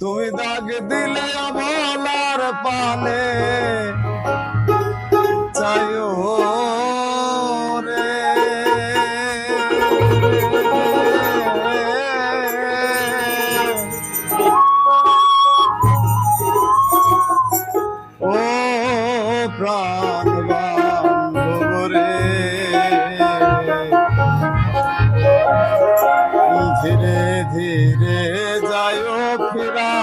তুমি দাগ দিলে আমার পালে চাইও ধীরে ধীরে Shiva.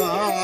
मा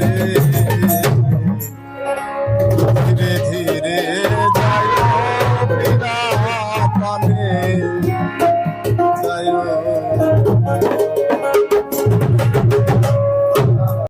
ve